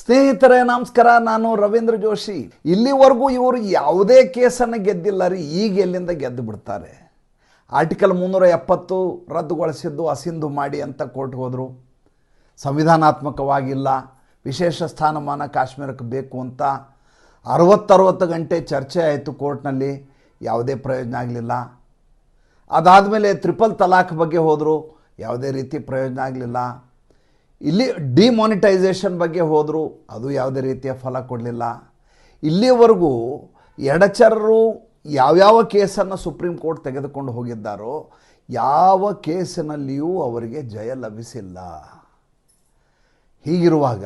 ಸ್ನೇಹಿತರೆ, ನಮಸ್ಕಾರ. ನಾನು ರವೀಂದ್ರ ಜೋಶಿ. ಇಲ್ಲಿವರೆಗೂ ಇವರು ಯಾವುದೇ ಕೇಸನ್ನು ಗೆದ್ದಿಲ್ಲ ರೀ. ಈಗ ಎಲ್ಲಿಂದ ಗೆದ್ದು ಬಿಡ್ತಾರೆ? ಆರ್ಟಿಕಲ್ ಮುನ್ನೂರ ಎಪ್ಪತ್ತು ರದ್ದುಗೊಳಿಸಿದ್ದು ಅಸಿಂಧು ಮಾಡಿ ಅಂತ ಕೋರ್ಟ್ ಹೋದರು. ಸಂವಿಧಾನಾತ್ಮಕವಾಗಿಲ್ಲ. ವಿಶೇಷ ಸ್ಥಾನಮಾನ ಕಾಶ್ಮೀರಕ್ಕೆ ಬೇಕು ಅಂತ ಅರವತ್ತರವತ್ತು ಗಂಟೆ ಚರ್ಚೆ ಆಯಿತು ಕೋರ್ಟ್ನಲ್ಲಿ. ಯಾವುದೇ ಪ್ರಯೋಜನ ಆಗಲಿಲ್ಲ. ಅದಾದಮೇಲೆ ತ್ರಿಪಲ್ ತಲಾಖ್ ಬಗ್ಗೆ ಹೋದರು. ಯಾವುದೇ ರೀತಿ ಪ್ರಯೋಜನ ಆಗಲಿಲ್ಲ. ಇಲ್ಲಿ ಡಿಮಾನಿಟೈಸೇಷನ್ ಬಗ್ಗೆ ಹೋದರೂ, ಅದು ಯಾವುದೇ ರೀತಿಯ ಫಲ ಕೊಡಲಿಲ್ಲ. ಇಲ್ಲಿಯವರೆಗೂ ಎಡಚರರು ಯಾವ್ಯಾವ ಕೇಸನ್ನು ಸುಪ್ರೀಂ ಕೋರ್ಟ್ ತೆಗೆದುಕೊಂಡು ಹೋಗಿದ್ದಾರೋ, ಯಾವ ಕೇಸಿನಲ್ಲಿಯೂ ಅವರಿಗೆ ಜಯ ಲಭಿಸಿಲ್ಲ. ಹೀಗಿರುವಾಗ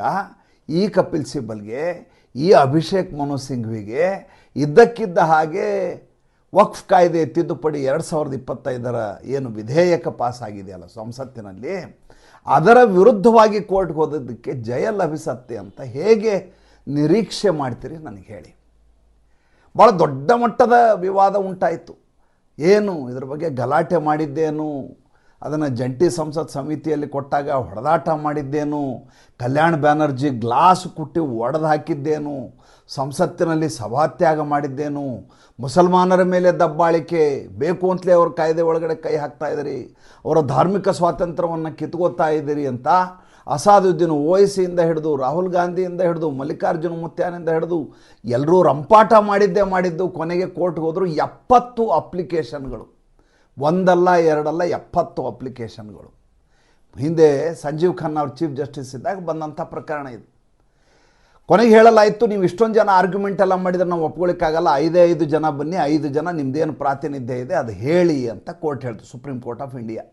ಈ ಕಪಿಲ್ ಸಿಬಲ್ಗೆ, ಈ ಅಭಿಷೇಕ್ ಮನು ಸಿಂಘ್ವಿಗೆ, ಇದ್ದಕ್ಕಿದ್ದ ಹಾಗೆ ವಕ್ಫ್ ಕಾಯ್ದೆ ತಿದ್ದುಪಡಿ ಎರಡು ಸಾವಿರದ ಇಪ್ಪತ್ತೈದರ ಏನು ವಿಧೇಯಕ ಪಾಸ್ ಆಗಿದೆಯಲ್ಲ ಸಂಸತ್ತಿನಲ್ಲಿ ಅದರ ವಿರುದ್ಧವಾಗಿ ಕೋರ್ಟ್ಗೆ ಹೋದದ್ದಕ್ಕೆ ಜಯ ಲಭಿಸತ್ತೆ ಅಂತ ಹೇಗೆ ನಿರೀಕ್ಷೆ ಮಾಡ್ತೀರಿ ನನಗೆ ಹೇಳಿ. ಭಾಳ ದೊಡ್ಡ ಮಟ್ಟದ ವಿವಾದ ಉಂಟಾಯಿತು. ಏನು ಇದ್ರ ಬಗ್ಗೆ ಗಲಾಟೆ ಮಾಡಿದ್ದೇನು? ಅದನ್ನು ಜಂಟಿ ಸಂಸತ್ ಸಮಿತಿಯಲ್ಲಿ ಕೊಟ್ಟಾಗ ಹೊಡೆದಾಟ ಮಾಡಿದ್ದೇನು? ಕಲ್ಯಾಣ್ ಬ್ಯಾನರ್ಜಿ ಗ್ಲಾಸ್ ಕುಟ್ಟಿ ಒಡೆದು ಹಾಕಿದ್ದೇನು? ಸಂಸತ್ತಿನಲ್ಲಿ ಸಭಾತ್ಯಾಗ ಮಾಡಿದ್ದೇನು? ಮುಸಲ್ಮಾನರ ಮೇಲೆ ದಬ್ಬಾಳಿಕೆ ಬೇಕು ಅಂತಲೇ ಅವ್ರ ಕಾಯ್ದೆ ಒಳಗಡೆ ಕೈ ಹಾಕ್ತಾ ಇದ್ದೀರಿ. ಅವರ ಧಾರ್ಮಿಕ ಸ್ವಾತಂತ್ರ್ಯವನ್ನು ಕಿತ್ಕೋತಾ ಇದ್ದೀರಿ ಅಂತ ಅಸಾದುದ್ದೀನ್ ಓವೈಸಿಯಿಂದ ಹಿಡಿದು, ರಾಹುಲ್ ಗಾಂಧಿಯಿಂದ ಹಿಡಿದು, ಮಲ್ಲಿಕಾರ್ಜುನ ಮುತ್ಯಾನಿಂದ ಹಿಡಿದು ಎಲ್ಲರೂ ರಂಪಾಟ ಮಾಡಿದ್ದೇ ಮಾಡಿದ್ದು, ಕೊನೆಗೆ ಕೋರ್ಟ್ಗೆ ಹೋದರು ಎಪ್ಪತ್ತು ಅಪ್ಲಿಕೇಶನ್ಗಳು. ಒಂದಲ್ಲ, ಎರಡಲ್ಲ, ಎಪ್ಪತ್ತು ಅಪ್ಲಿಕೇಶನ್ಗಳು. ಹಿಂದೆ ಸಂಜೀವ್ ಖನ್ನಾ ಅವ್ರು ಚೀಫ್ ಜಸ್ಟಿಸ್ ಇದ್ದಾಗ ಬಂದಂಥ ಪ್ರಕರಣ ಇದು. ಕೊನೆಗೆ ಹೇಳಲಾಯಿತು, ನೀವು ಇಷ್ಟೊಂದು ಜನ ಆರ್ಗ್ಯುಮೆಂಟ್ ಎಲ್ಲ ಮಾಡಿದ್ರೆ ನಾವು ಒಪ್ಕೊಳ್ಳಿಕ್ಕಾಗಲ್ಲ ಐದೇ ಐದು ಜನ ಬನ್ನಿ, ಐದು ಜನ ನಿಮ್ಮದೇನು ಪ್ರಾತಿನಿಧ್ಯ ಇದೆ, ಅದು ಹೇಳಿ ಅಂತ ಕೋರ್ಟ್ ಹೇಳ್ತು ಸುಪ್ರೀಂ ಕೋರ್ಟ್ ಆಫ್ ಇಂಡಿಯಾ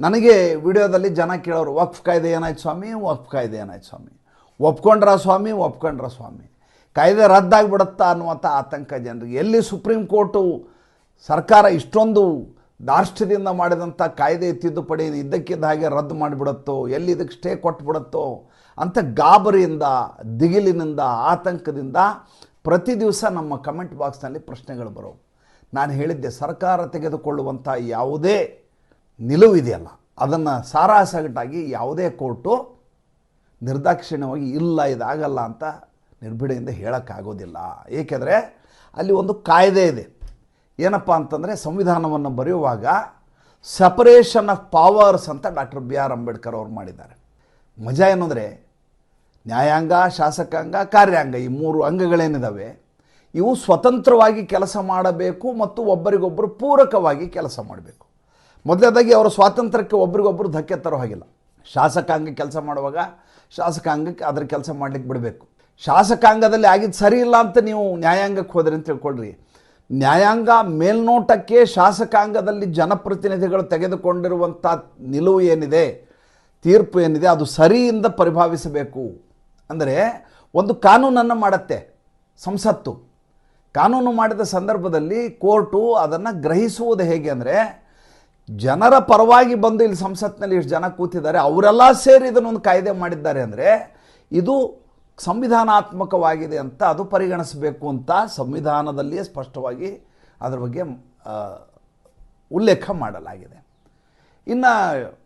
ನನಗೆ ವಿಡಿಯೋದಲ್ಲಿ ಜನ ಕೇಳೋರು, ವಕ್ಫ್ ಕಾಯ್ದೆ ಏನಾಯ್ತು ಸ್ವಾಮಿ? ವಕ್ಫ್ ಕಾಯ್ದೆ ಏನಾಯ್ತು ಸ್ವಾಮಿ? ಒಪ್ಕೊಂಡ್ರ ಸ್ವಾಮಿ? ಒಪ್ಕೊಂಡ್ರ ಸ್ವಾಮಿ. ಕಾಯ್ದೆ ರದ್ದಾಗ್ಬಿಡುತ್ತಾ ಅನ್ನುವಂಥ ಆತಂಕ ಜನರಿಗೆ. ಎಲ್ಲಿ ಸುಪ್ರೀಂ ಕೋರ್ಟು ಸರ್ಕಾರ ಇಷ್ಟೊಂದು ದಾರ್ಷ್ಟ್ಯದಿಂದ ಮಾಡಿದಂಥ ಕಾಯ್ದೆ ತಿದ್ದುಪಡಿ ಇದ್ದಕ್ಕಿದ್ದ ಹಾಗೆ ರದ್ದು ಮಾಡಿಬಿಡುತ್ತೋ, ಎಲ್ಲಿ ಇದಕ್ಕೆ ಸ್ಟೇ ಕೊಟ್ಬಿಡುತ್ತೋ ಅಂತ ಗಾಬರಿಯಿಂದ, ದಿಗಿಲಿನಿಂದ, ಆತಂಕದಿಂದ ಪ್ರತಿ ದಿವಸ ನಮ್ಮ ಕಮೆಂಟ್ ಬಾಕ್ಸ್ನಲ್ಲಿ ಪ್ರಶ್ನೆಗಳು ಬರೋವು. ನಾನು ಹೇಳಿದ್ದೆ, ಸರ್ಕಾರ ತೆಗೆದುಕೊಳ್ಳುವಂಥ ಯಾವುದೇ ನಿಲುವಿದೆಯಲ್ಲ, ಅದನ್ನು ಸಾರಾಸಗಟಾಗಿ ಯಾವುದೇ ಕೋರ್ಟು ನಿರ್ದಾಕ್ಷಿಣ್ಯವಾಗಿ ಇಲ್ಲ, ಇದಾಗಲ್ಲ ಅಂತ ನಿರ್ಭಿಡೆಯಿಂದ ಹೇಳೋಕ್ಕಾಗೋದಿಲ್ಲ. ಏಕೆಂದರೆ ಅಲ್ಲಿ ಒಂದು ಕಾಯ್ದೆ ಇದೆ. ಏನಪ್ಪ ಅಂತಂದರೆ ಸಂವಿಧಾನವನ್ನು ಬರೆಯುವಾಗ ಸಪರೇಷನ್ ಆಫ್ ಪವರ್ಸ್ ಅಂತ ಡಾಕ್ಟರ್ ಬಿ ಆರ್ ಅಂಬೇಡ್ಕರ್ ಅವರು ಮಾಡಿದ್ದಾರೆ. ಮಜಾ ಏನಂದರೆ ನ್ಯಾಯಾಂಗ, ಶಾಸಕಾಂಗ, ಕಾರ್ಯಾಂಗ ಈ ಮೂರು ಅಂಗಗಳೇನಿದ್ದಾವೆ ಇವು ಸ್ವತಂತ್ರವಾಗಿ ಕೆಲಸ ಮಾಡಬೇಕು ಮತ್ತು ಒಬ್ಬರಿಗೊಬ್ಬರು ಪೂರಕವಾಗಿ ಕೆಲಸ ಮಾಡಬೇಕು. ಮೊದಲನೇದಾಗಿ ಅವರ ಸ್ವಾತಂತ್ರ್ಯಕ್ಕೆ ಒಬ್ರಿಗೊಬ್ಬರು ಧಕ್ಕೆ ತರೋ ಹಾಗಿಲ್ಲ. ಶಾಸಕಾಂಗ ಕೆಲಸ ಮಾಡುವಾಗ ಶಾಸಕಾಂಗಕ್ಕೆ ಅದರ ಕೆಲಸ ಮಾಡಲಿಕ್ಕೆ ಬಿಡಬೇಕು. ಶಾಸಕಾಂಗದಲ್ಲಿ ಆಗಿದ್ದು ಸರಿ ಇಲ್ಲ ಅಂತ ನೀವು ನ್ಯಾಯಾಂಗಕ್ಕೆ ಹೋದ್ರೆ ಅಂತ ತಿಳ್ಕೊಳ್ರಿ. ನ್ಯಾಯಾಂಗ ಮೇಲ್ನೋಟಕ್ಕೆ ಶಾಸಕಾಂಗದಲ್ಲಿ ಜನಪ್ರತಿನಿಧಿಗಳು ತೆಗೆದುಕೊಂಡಿರುವಂಥ ನಿಲುವು ಏನಿದೆ, ತೀರ್ಪು ಏನಿದೆ, ಅದು ಸರಿಯಿಂದ ಪರಿಭಾವಿಸಬೇಕು. ಅಂದರೆ ಒಂದು ಕಾನೂನನ್ನು ಮಾಡುತ್ತೆ, ಸಂಸತ್ತು. ಕಾನೂನು ಮಾಡಿದ ಸಂದರ್ಭದಲ್ಲಿ ಕೋರ್ಟು ಅದನ್ನು ಗ್ರಹಿಸುವುದು ಹೇಗೆ ಅಂದರೆ, ಜನರ ಪರವಾಗಿ ಬಂದು ಇಲ್ಲಿ ಸಂಸತ್ನಲ್ಲಿ ಇಷ್ಟು ಜನ ಕೂತಿದ್ದಾರೆ, ಅವರೆಲ್ಲ ಸೇರಿ ಇದನ್ನೊಂದು ಕಾಯ್ದೆ ಮಾಡಿದ್ದಾರೆ ಅಂದರೆ, ಇದು ಸಂವಿಧಾನಾತ್ಮಕವಾಗಿದೆ ಅಂತ ಅದು ಪರಿಗಣಿಸಬೇಕು ಅಂತ ಸಂವಿಧಾನದಲ್ಲಿಯೇ ಸ್ಪಷ್ಟವಾಗಿ ಅದರ ಬಗ್ಗೆ ಉಲ್ಲೇಖ ಮಾಡಲಾಗಿದೆ. ಇನ್ನು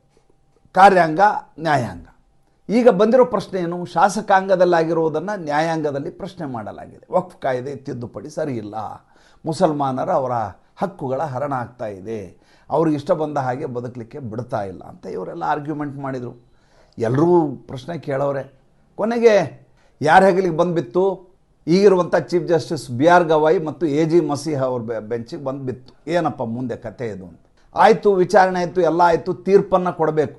ಕಾರ್ಯಾಂಗ, ನ್ಯಾಯಾಂಗ. ಈಗ ಬಂದಿರೋ ಪ್ರಶ್ನೆ ಏನು ಶಾಸಕಾಂಗದಲ್ಲಾಗಿರುವುದನ್ನು ನ್ಯಾಯಾಂಗದಲ್ಲಿ ಪ್ರಶ್ನೆ ಮಾಡಲಾಗಿದೆ. ವಕ್ಫ್ ಕಾಯ್ದೆ ತಿದ್ದುಪಡಿ ಸರಿಯಿಲ್ಲ. ಮುಸಲ್ಮಾನರ ಅವರ ಹಕ್ಕುಗಳ ಹರಣ ಆಗ್ತಾ ಇದೆ. ಅವ್ರಿಗೆ ಇಷ್ಟ ಬಂದ ಹಾಗೆ ಬದುಕಲಿಕ್ಕೆ ಬಿಡ್ತಾ ಇಲ್ಲ ಅಂತ ಇವರೆಲ್ಲ ಆರ್ಗ್ಯುಮೆಂಟ್ ಮಾಡಿದರು. ಎಲ್ಲರೂ ಪ್ರಶ್ನೆ ಕೇಳೋರೆ. ಕೊನೆಗೆ ಯಾರ ಹೆಗಲಿಗೆ ಬಂದುಬಿತ್ತು? ಈಗಿರುವಂಥ chief justice B R Gavai ಮತ್ತು ಎ ಜಿ ಮಸೀಹ ಅವ್ರ ಬೆಂಚಿಗೆ ಬಂದುಬಿತ್ತು. ಏನಪ್ಪ ಮುಂದೆ ಕತೆ ಇದು ಅಂತ. ಆಯಿತು, ವಿಚಾರಣೆ ಆಯಿತು, ಎಲ್ಲ ಆಯಿತು, ತೀರ್ಪನ್ನು ಕೊಡಬೇಕು.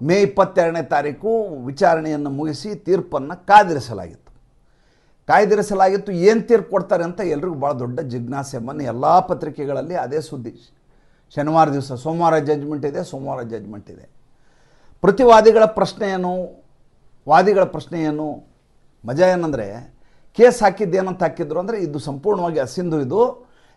ಮೇ ಇಪ್ಪತ್ತೆರಡನೇ ತಾರೀಕು ವಿಚಾರಣೆಯನ್ನು ಮುಗಿಸಿ ತೀರ್ಪನ್ನು ಕಾದಿರಿಸಲಾಗಿತ್ತು ಕಾಯ್ದಿರಿಸಲಾಗಿತ್ತು, ಏನು ತೀರ್ಪು ಕೊಡ್ತಾರೆ ಅಂತ ಎಲ್ರಿಗೂ ಭಾಳ ದೊಡ್ಡ ಜಿಜ್ಞಾಸೆ. ಮೊನ್ನೆ ಎಲ್ಲ ಪತ್ರಿಕೆಗಳಲ್ಲಿ ಅದೇ ಸುದ್ದಿ. ಶನಿವಾರ ದಿವಸ, ಸೋಮವಾರ ಜಡ್ಜ್ಮೆಂಟ್ ಇದೆ, ಸೋಮವಾರ ಜಡ್ಜ್ಮೆಂಟ್ ಇದೆ. ಪ್ರತಿವಾದಿಗಳ ಪ್ರಶ್ನೆಯನ್ನು ವಾದಿಗಳ ಪ್ರಶ್ನೆಯನ್ನು ಮಜಾ ಏನಂದರೆ, ಕೇಸ್ ಹಾಕಿದ್ದೇನಂತ ಹಾಕಿದ್ರು ಅಂದರೆ ಇದು ಸಂಪೂರ್ಣವಾಗಿ ಅಸಿಂಧು ಇದು.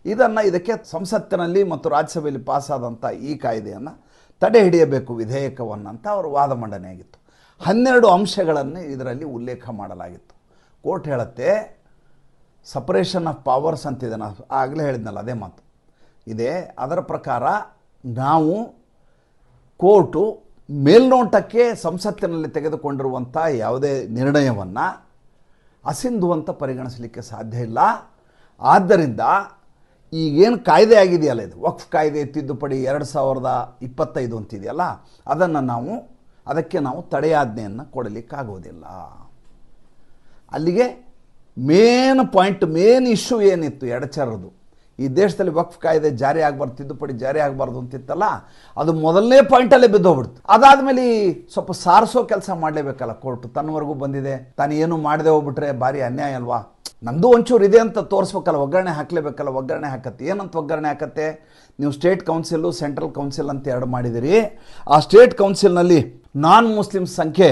ಇದನ್ನು ಇದಕ್ಕೆ ಸಂಸತ್ತಿನಲ್ಲಿ ಮತ್ತು ರಾಜ್ಯಸಭೆಯಲ್ಲಿ ಪಾಸಾದಂಥ ಈ ಕಾಯ್ದೆಯನ್ನು ತಡೆ ಹಿಡಿಯಬೇಕು ವಿಧೇಯಕವನ್ನು ಅಂತ ಅವರು ವಾದ ಮಂಡನೆ ಆಗಿತ್ತು. ಹನ್ನೆರಡು ಅಂಶಗಳನ್ನು ಇದರಲ್ಲಿ ಉಲ್ಲೇಖ ಮಾಡಲಾಗಿತ್ತು. ಕೋರ್ಟ್ ಹೇಳುತ್ತೆ ಸಪರೇಷನ್ ಆಫ್ ಪವರ್ಸ್ ಅಂತಿದೆ. ನಾನು ಆಗಲೇ ಹೇಳಿದ್ನಲ್ಲ ಅದೇ ಮಾತು. ಇದೆ, ಅದರ ಪ್ರಕಾರ ನಾವು ಕೋರ್ಟು ಮೇಲ್ನೋಟಕ್ಕೆ ಸಂಸತ್ತಿನಲ್ಲಿ ತೆಗೆದುಕೊಂಡಿರುವಂಥ ಯಾವುದೇ ನಿರ್ಣಯವನ್ನು ಅಸಿಂಧು ಅಂತ ಪರಿಗಣಿಸಲಿಕ್ಕೆ ಸಾಧ್ಯ ಇಲ್ಲ. ಆದ್ದರಿಂದ ಈಗೇನು ಕಾಯ್ದೆ ಆಗಿದೆಯಲ್ಲ ಇದು? ವಕ್ಫ್ ಕಾಯ್ದೆ ತಿದ್ದುಪಡಿ ಎರಡು ಸಾವಿರದ ಇಪ್ಪತ್ತೈದು ಅಂತಿದೆಯಲ್ಲ? ಅದನ್ನು ನಾವು, ಅದಕ್ಕೆ ನಾವು ತಡೆಯಾಜ್ಞೆಯನ್ನು ಕೊಡಲಿಕ್ಕಾಗೋದಿಲ್ಲ. ಅಲ್ಲಿಗೆ ಮೇನ್ ಪಾಯಿಂಟ್ ಮೇನ್ ಇಶ್ಯೂ ಏನಿತ್ತು? ಎಡಚರದು. ಈ ದೇಶದಲ್ಲಿ ವಕ್ಫ್ ಕಾಯ್ದೆ ಜಾರಿ ಆಗಬಾರ್ದು, ತಿದ್ದುಪಡಿ ಜಾರಿ ಆಗಬಾರ್ದು ಅಂತಿತ್ತಲ್ಲ, ಅದು ಮೊದಲನೇ ಪಾಯಿಂಟಲ್ಲೇ ಬಿದ್ದೋಗ್ಬಿಡ್ತು ಅದಾದಮೇಲೆ ಸ್ವಲ್ಪ ಸಾರಿಸೋ ಕೆಲಸ ಮಾಡಲೇಬೇಕಲ್ಲ ಕೋರ್ಟ್ ತನ್ನವರೆಗೂ ಬಂದಿದೆ. ತಾನು ಏನು ಮಾಡದೆ ಹೋಗ್ಬಿಟ್ರೆ ಭಾರಿ ಅನ್ಯಾಯ ಅಲ್ವಾ? ನಂದು ಒಂಚೂರು ಇದೆ ಅಂತ ತೋರಿಸ್ಬೇಕಲ್ಲ, ಒಗ್ಗರಣೆ ಹಾಕಲೇಬೇಕಲ್ಲ, ಒಗ್ಗರಣೆ ಹಾಕತ್ತೆ. ಏನಂತ ಒಗ್ಗರಣೆ ಹಾಕತ್ತೆ? ನೀವು ಸ್ಟೇಟ್ ಕೌನ್ಸಿಲು ಸೆಂಟ್ರಲ್ ಕೌನ್ಸಿಲ್ ಅಂತ ಎರಡು ಮಾಡಿದಿರಿ. ಆ ಸ್ಟೇಟ್ ಕೌನ್ಸಿಲ್ನಲ್ಲಿ ನಾನ್ ಮುಸ್ಲಿಮ್ಸ್ ಸಂಖ್ಯೆ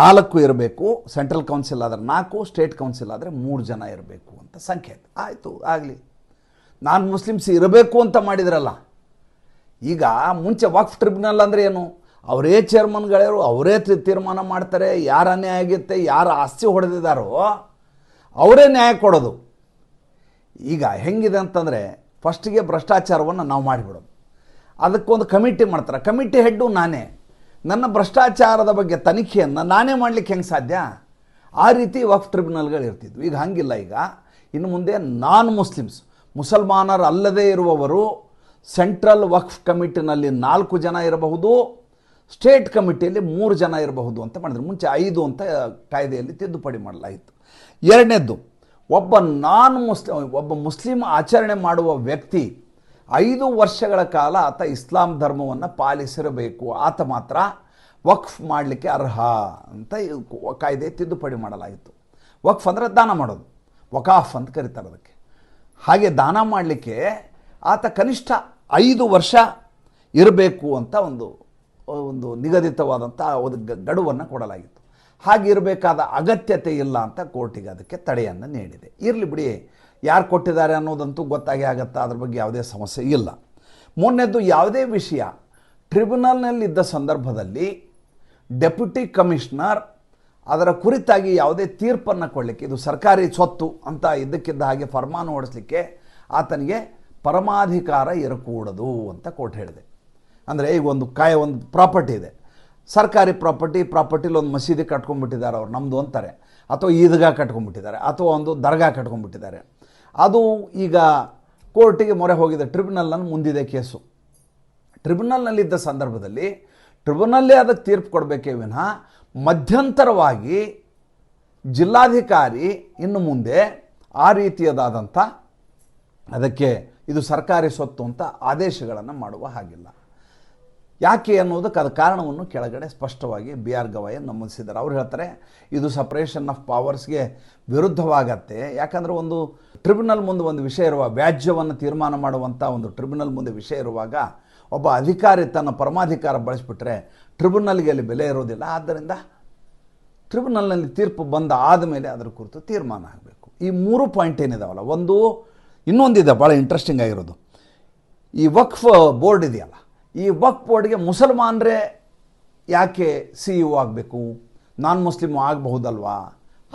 ನಾಲ್ಕು ಇರಬೇಕು. ಸೆಂಟ್ರಲ್ ಕೌನ್ಸಿಲ್ ಆದರೆ ನಾಲ್ಕು ಸ್ಟೇಟ್ ಕೌನ್ಸಿಲ್ ಆದರೆ ಮೂರು ಜನ ಇರಬೇಕು ಅಂತ ಸಂಖ್ಯೆ ಆಯಿತು, ಆಗಲಿ. ನಾನ್ ಮುಸ್ಲಿಮ್ಸ್ ಇರಬೇಕು ಅಂತ ಮಾಡಿದ್ರಲ್ಲ. ಈಗ ಮುಂಚೆ ವಕ್ಫ್ ಟ್ರಿಬ್ಯುನಲ್ ಅಂದರೆ ಏನು? ಅವರೇ ಚೇರ್ಮನ್ಗಳ್ಯಾರು ಅವರೇ ತೀರ್ಮಾನ ಮಾಡ್ತಾರೆ, ಯಾರ ಅನ್ಯಾಯ ಆಗಿತ್ತೆ, ಯಾರು ಆಸ್ತಿ ಹೊಡೆದಿದ್ದಾರೋ, ಅವರೇ ನ್ಯಾಯ ಕೊಡೋದು. ಈಗ ಹೆಂಗಿದೆ ಅಂತಂದರೆ ಫಸ್ಟಿಗೆ ಭ್ರಷ್ಟಾಚಾರವನ್ನು ನಾವು ಮಾಡಿಬಿಡೋದು. ಅದಕ್ಕೊಂದು ಕಮಿಟಿ ಮಾಡ್ತಾರೆ. ಕಮಿಟಿ ಹೆಡ್ಡು ನಾನೇ. ನನ್ನ ಭ್ರಷ್ಟಾಚಾರದ ಬಗ್ಗೆ ತನಿಖೆಯನ್ನು ನಾನೇ ಮಾಡಲಿಕ್ಕೆ ಹೆಂಗೆ ಸಾಧ್ಯ? ಆ ರೀತಿ ವಕ್ಫ್ ಟ್ರಿಬ್ಯುನಲ್ಗಳು ಇರ್ತಿದ್ವು. ಈಗ ಹಂಗಿಲ್ಲ ಈಗ. ಇನ್ನು ಮುಂದೆ ನಾನ್ ಮುಸ್ಲಿಮ್ಸ್ ಮುಸಲ್ಮಾನರು ಅಲ್ಲದೇ ಇರುವವರು ಸೆಂಟ್ರಲ್ ವಕ್ಫ್ ಕಮಿಟಿನಲ್ಲಿ ನಾಲ್ಕು ಜನ ಇರಬಹುದು, ಸ್ಟೇಟ್ ಕಮಿಟಿಯಲ್ಲಿ ಮೂರು ಜನ ಇರಬಹುದು ಅಂತ ಮಾಡಿದ್ರು. ಮುಂಚೆ ಐದು ಅಂತ ಕಾಯ್ದೆಯಲ್ಲಿ ತಿದ್ದುಪಡಿ ಮಾಡಲಾಯಿತು. ಎರಡನೇದ್ದು, ಒಬ್ಬ ನಾನ್ ಮುಸ್ಲಿಂ, ಒಬ್ಬ ಮುಸ್ಲಿಂ ಆಚರಣೆ ಮಾಡುವ ವ್ಯಕ್ತಿ ಐದು ವರ್ಷಗಳ ಕಾಲ ಆತ ಇಸ್ಲಾಂ ಧರ್ಮವನ್ನು ಪಾಲಿಸಿರಬೇಕು. ಆತ ಮಾತ್ರ ವಕ್ಫ್ ಮಾಡಲಿಕ್ಕೆ ಅರ್ಹ ಅಂತ ಕಾಯ್ದೆ ತಿದ್ದುಪಡಿ ಮಾಡಲಾಯಿತು. ವಕ್ಫ್ ಅಂದರೆ ದಾನ ಮಾಡೋದು. ವಕಾಫ್ ಅಂತ ಕರೀತಾರೆ ಅದಕ್ಕೆ. ಹಾಗೆ ದಾನ ಮಾಡಲಿಕ್ಕೆ ಆತ ಕನಿಷ್ಠ ಐದು ವರ್ಷ ಇರಬೇಕು ಅಂತ ಒಂದು ಒಂದು ನಿಗದಿತವಾದಂಥ ಒಂದು ಗಡುವನ್ನು ಕೊಡಲಾಗಿತ್ತು. ಹಾಗಿರಬೇಕಾದ ಅಗತ್ಯತೆ ಇಲ್ಲ ಅಂತ ಕೋರ್ಟಿಗೆ ಅದಕ್ಕೆ ತಡೆಯನ್ನು ನೀಡಿದೆ. ಇರಲಿ ಬಿಡಿ, ಯಾರು ಕೊಟ್ಟಿದ್ದಾರೆ ಅನ್ನೋದಂತೂ ಗೊತ್ತಾಗಿ ಆಗತ್ತಾ? ಅದ್ರ ಬಗ್ಗೆ ಯಾವುದೇ ಸಮಸ್ಯೆ ಇಲ್ಲ. ಮೊನ್ನೆದ್ದು ಯಾವುದೇ ವಿಷಯ ಟ್ರಿಬ್ಯುನಲ್ನಲ್ಲಿದ್ದ ಸಂದರ್ಭದಲ್ಲಿ ಡೆಪ್ಯುಟಿ ಕಮಿಷನರ್ ಅದರ ಕುರಿತಾಗಿ ಯಾವುದೇ ತೀರ್ಪನ್ನು ಕೊಡಲಿಕ್ಕೆ, ಇದು ಸರ್ಕಾರಿ ಸ್ವತ್ತು ಅಂತ ಇದ್ದಕ್ಕಿದ್ದ ಹಾಗೆ ಫರ್ಮಾನು ಹೊಡಿಸ್ಲಿಕ್ಕೆ ಆತನಿಗೆ ಪರಮಾಧಿಕಾರ ಇರಕೂಡದು ಅಂತ ಕೋರ್ಟ್ ಹೇಳಿದೆ. ಅಂದರೆ ಈಗ ಒಂದು ಕಾಯ, ಒಂದು ಪ್ರಾಪರ್ಟಿ ಇದೆ. ಸರ್ಕಾರಿ ಪ್ರಾಪರ್ಟಿ, ಪ್ರಾಪರ್ಟಿಲಿ ಒಂದು ಮಸೀದಿ ಕಟ್ಕೊಂಡ್ಬಿಟ್ಟಿದ್ದಾರೆ ಅವ್ರು ನಮ್ಮದು ಅಂತಾರೆ. ಅಥವಾ ಈದ್ಗಾ ಕಟ್ಕೊಂಡ್ಬಿಟ್ಟಿದ್ದಾರೆ, ಅಥವಾ ಒಂದು ದರ್ಗಾ ಕಟ್ಕೊಂಡ್ಬಿಟ್ಟಿದ್ದಾರೆ. ಅದು ಈಗ ಕೋರ್ಟಿಗೆ ಮೊರೆ ಹೋಗಿದೆ ಟ್ರಿಬ್ಯುನಲ್ನಲ್ಲಿ ಮುಂದಿದೆ ಕೇಸು. ಟ್ರಿಬ್ಯುನಲ್ನಲ್ಲಿದ್ದ ಸಂದರ್ಭದಲ್ಲಿ, ಟ್ರಿಬ್ಯುನಲ್ಲೇ ಅದಕ್ಕೆ ತೀರ್ಪು ಕೊಡಬೇಕೇ ವಿನಃ ಮಧ್ಯಂತರವಾಗಿ ಜಿಲ್ಲಾಧಿಕಾರಿ ಇನ್ನು ಮುಂದೆ ಆ ರೀತಿಯದಾದಂಥ ಅದಕ್ಕೆ ಇದು ಸರ್ಕಾರಿ ಸ್ವತ್ತು ಅಂತ ಆದೇಶಗಳನ್ನು ಮಾಡುವ ಹಾಗಿಲ್ಲ. ಯಾಕೆ ಅನ್ನೋದಕ್ಕೆ ಅದು ಕಾರಣವನ್ನು ಕೆಳಗಡೆ ಸ್ಪಷ್ಟವಾಗಿ ಬಿ ಆರ್ ಗವಾಯ ನಮೂದಿಸಿದ್ದಾರೆ. ಅವ್ರು ಹೇಳ್ತಾರೆ, ಇದು ಸಪ್ರೇಷನ್ ಆಫ್ ಪವರ್ಸ್ಗೆ ವಿರುದ್ಧವಾಗತ್ತೆ. ಯಾಕಂದರೆ ಒಂದು ಟ್ರಿಬ್ಯುನಲ್ ಮುಂದೆ ಒಂದು ವಿಷಯ ಇರುವ, ವ್ಯಾಜ್ಯವನ್ನು ತೀರ್ಮಾನ ಮಾಡುವಂಥ ಒಂದು ಟ್ರಿಬ್ಯುನಲ್ ಮುಂದೆ ವಿಷಯ ಇರುವಾಗ ಒಬ್ಬ ಅಧಿಕಾರಿ ತನ್ನ ಪರಮಾಧಿಕಾರ ಬಳಸಿಬಿಟ್ರೆ ಟ್ರಿಬ್ಯುನಲ್ಗೆ ಅಲ್ಲಿ ಬೆಲೆ ಇರೋದಿಲ್ಲ. ಆದ್ದರಿಂದ ಟ್ರಿಬ್ಯುನಲ್ನಲ್ಲಿ ತೀರ್ಪು ಬಂದ ಆದಮೇಲೆ ಅದರ ಕುರಿತು ತೀರ್ಮಾನ ಆಗಬೇಕು. ಈ ಮೂರು ಪಾಯಿಂಟ್ ಏನಿದಾವಲ್ಲ, ಒಂದು ಇನ್ನೊಂದಿದೆ ಭಾಳ ಇಂಟ್ರೆಸ್ಟಿಂಗ್ ಆಗಿರೋದು. ಈ ವಕ್ಫ್ ಬೋರ್ಡ್ ಇದೆಯಲ್ಲ, ಈ ವಕ್ಫ್ ಬೋರ್ಡ್ಗೆ ಮುಸಲ್ಮಾನರೇ ಯಾಕೆ ಸಿ ಇ ಆಗಬೇಕು? ನಾನ್ ಮುಸ್ಲಿಮ್ ಆಗಬಹುದಲ್ವಾ?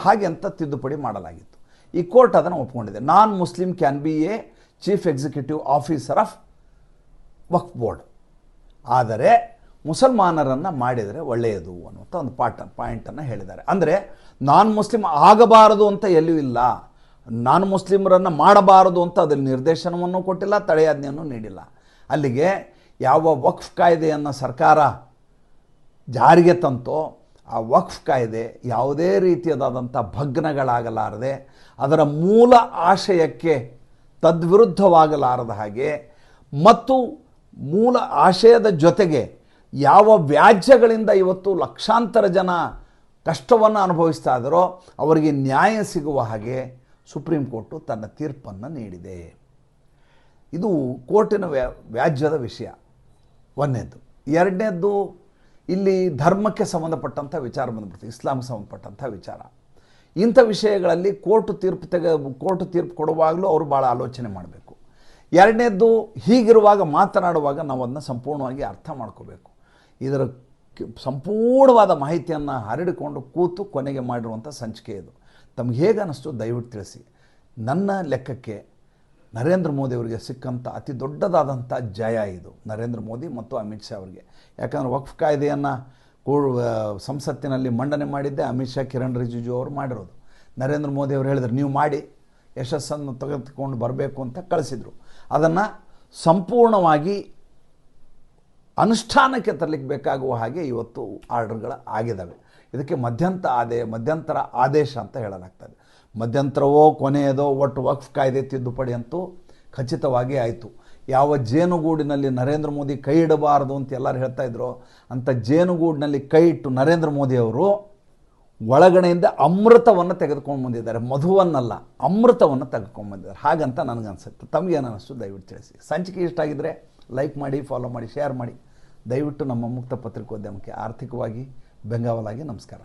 ಹಾಗೆ ಅಂತ ತಿದ್ದುಪಡಿ ಮಾಡಲಾಗಿತ್ತು. ಈ ಕೋರ್ಟ್ ಅದನ್ನು ಒಪ್ಕೊಂಡಿದೆ. Non Muslim can be a chief executive officer of Waqf board. ಆದರೆ ಮುಸಲ್ಮಾನರನ್ನು ಮಾಡಿದರೆ ಒಳ್ಳೆಯದು ಅನ್ನುವಂಥ ಒಂದು ಪಾಠ ಪಾಯಿಂಟನ್ನು ಹೇಳಿದ್ದಾರೆ. ಅಂದರೆ ನಾನ್ ಮುಸ್ಲಿಮ್ ಆಗಬಾರದು ಅಂತ ಎಲ್ಲೂ ಇಲ್ಲ. ನಾನ್ ಮುಸ್ಲಿಮರನ್ನು ಮಾಡಬಾರದು ಅಂತ ಅದರ ನಿರ್ದೇಶನವನ್ನು ಕೊಟ್ಟಿಲ್ಲ, ತಡೆಯಾಜ್ಞೆಯನ್ನು ನೀಡಿಲ್ಲ. ಅಲ್ಲಿಗೆ ಯಾವ ವಕ್ಫ್ ಕಾಯ್ದೆಯನ್ನು ಸರ್ಕಾರ ಜಾರಿಗೆ ತಂತೋ, ಆ ವಕ್ಫ್ ಕಾಯ್ದೆ ಯಾವುದೇ ರೀತಿಯದಾದಂಥ ಭಗ್ನಗಳಾಗಲಾರದೆ, ಅದರ ಮೂಲ ಆಶಯಕ್ಕೆ ತದ್ವಿರುದ್ಧವಾಗಲಾರದ ಹಾಗೆ, ಮತ್ತು ಮೂಲ ಆಶಯದ ಜೊತೆಗೆ ಯಾವ ವ್ಯಾಜ್ಯಗಳಿಂದ ಇವತ್ತು ಲಕ್ಷಾಂತರ ಜನ ಕಷ್ಟವನ್ನು ಅನುಭವಿಸ್ತಾ ಇದ್ದರೋ ಅವರಿಗೆ ನ್ಯಾಯ ಸಿಗುವ ಹಾಗೆ ಸುಪ್ರೀಂ ಕೋರ್ಟು ತನ್ನ ತೀರ್ಪನ್ನು ನೀಡಿದೆ. ಇದು ಕೋರ್ಟಿನ ವ್ಯಾ, ವ್ಯಾಜ್ಯದ ವಿಷಯ. ಒಂದನೇದ್ದು. ಎರಡನೇದ್ದು, ಇಲ್ಲಿ ಧರ್ಮಕ್ಕೆ ಸಂಬಂಧಪಟ್ಟಂಥ ವಿಚಾರ ಬಂದ್ಬಿಡ್ತು. ಇಸ್ಲಾಂಗೆ ಸಂಬಂಧಪಟ್ಟಂಥ ವಿಚಾರ. ಇಂಥ ವಿಷಯಗಳಲ್ಲಿ ಕೋರ್ಟ್ ತೀರ್ಪು ತೆಗೆ ಕೋರ್ಟ್ ತೀರ್ಪು ಕೊಡುವಾಗಲೂ ಅವರು ಭಾಳ ಆಲೋಚನೆ ಮಾಡಬೇಕು. ಎರಡನೇದ್ದು ಹೀಗಿರುವಾಗ ಮಾತನಾಡುವಾಗ ನಾವು ಅದನ್ನ ಸಂಪೂರ್ಣವಾಗಿ ಅರ್ಥ ಮಾಡ್ಕೋಬೇಕು. ಇದರ ಸಂಪೂರ್ಣವಾದ ಮಾಹಿತಿಯನ್ನು ಹರಡಿಕೊಂಡು ಕೂತು ಕೊನೆಗೆ ಮಾಡಿರುವಂಥ ಸಂಚಿಕೆ ಇದು. ತಮ್ಗೆ ಹೇಗೆ ಅನ್ನಿಸ್ತು ದಯವಿಟ್ಟು ತಿಳಿಸಿ. ನನ್ನ ಲೆಕ್ಕಕ್ಕೆ ನರೇಂದ್ರ ಮೋದಿ ಅವರಿಗೆ ಸಿಕ್ಕಂಥ ಅತಿ ದೊಡ್ಡದಾದಂಥ ಜಯ ಇದು, ನರೇಂದ್ರ ಮೋದಿ ಮತ್ತು ಅಮಿತ್ ಶಾ ಅವರಿಗೆ. ಯಾಕಂದರೆ ವಕ್ಫ್ ಕಾಯ್ದೆಯನ್ನು ಕೂ ಸಂಸತ್ತಿನಲ್ಲಿ ಮಂಡನೆ ಮಾಡಿದ್ದೆ, ಅಮಿತ್ ಶಾ, ಕಿರಣ್ ರಿಜಿಜು ಅವರು ಮಾಡಿರೋದು. ನರೇಂದ್ರ ಮೋದಿ ಅವರು ಹೇಳಿದ್ರು, ನೀವು ಮಾಡಿ, ಯಶಸ್ಸನ್ನು ತೆಗೆದುಕೊಂಡು ಬರಬೇಕು ಅಂತ ಕಳಿಸಿದರು. ಅದನ್ನು ಸಂಪೂರ್ಣವಾಗಿ ಅನುಷ್ಠಾನಕ್ಕೆ ತರಲಿಕ್ಕೆ ಬೇಕಾಗುವ ಹಾಗೆ ಇವತ್ತು ಆರ್ಡರ್ಗಳು ಆಗಿದ್ದಾವೆ ಇದಕ್ಕೆ ಮಧ್ಯಂತರ ಆದೇ ಮಧ್ಯಂತರ ಆದೇಶ ಅಂತ ಹೇಳಲಾಗ್ತದೆ. ಮಧ್ಯಂತರವೋ, ಕೊನೆಯದೋ, ಒಟ್ಟು ವಕ್ಫ್ ಕಾಯ್ದೆ ತಿದ್ದುಪಡಿ ಅಂತೂ ಖಚಿತವಾಗಿ ಆಯಿತು. ಯಾವ ಜೇನುಗೂಡಿನಲ್ಲಿ ನರೇಂದ್ರ ಮೋದಿ ಕೈ ಇಡಬಾರದು ಅಂತ ಎಲ್ಲರೂ ಹೇಳ್ತಾ ಇದ್ರು, ಅಂಥ ಜೇನುಗೂಡಿನಲ್ಲಿ ಕೈ ಇಟ್ಟು ನರೇಂದ್ರ ಮೋದಿ ಅವರು ಒಳಗಡೆಯಿಂದ ಅಮೃತವನ್ನು ತೆಗೆದುಕೊಂಡು ಬಂದಿದ್ದಾರೆ. ಮಧುವನ್ನಲ್ಲ, ಅಮೃತವನ್ನು ತೆಗೆದುಕೊಂಡು ಬಂದಿದ್ದಾರೆ. ಹಾಗಂತ ನನಗನ್ಸುತ್ತೆ. ತಮಗೇನು ಅನ್ನಿಸ್ತು ದಯವಿಟ್ಟು ತಿಳಿಸಿ. ಸಂಚಿಕೆ ಇಷ್ಟ ಆಗಿದ್ದರೆ ಲೈಕ್ ಮಾಡಿ ಫಾಲೋ ಮಾಡಿ ಶೇರ್ ಮಾಡಿ. ದಯವಿಟ್ಟು ನಮ್ಮ ಮುಕ್ತ ಪತ್ರಿಕೋದ್ಯಮಕ್ಕೆ ಆರ್ಥಿಕವಾಗಿ ಬೆಂಗಾವಲಾಗಿ ನಮಸ್ಕಾರ.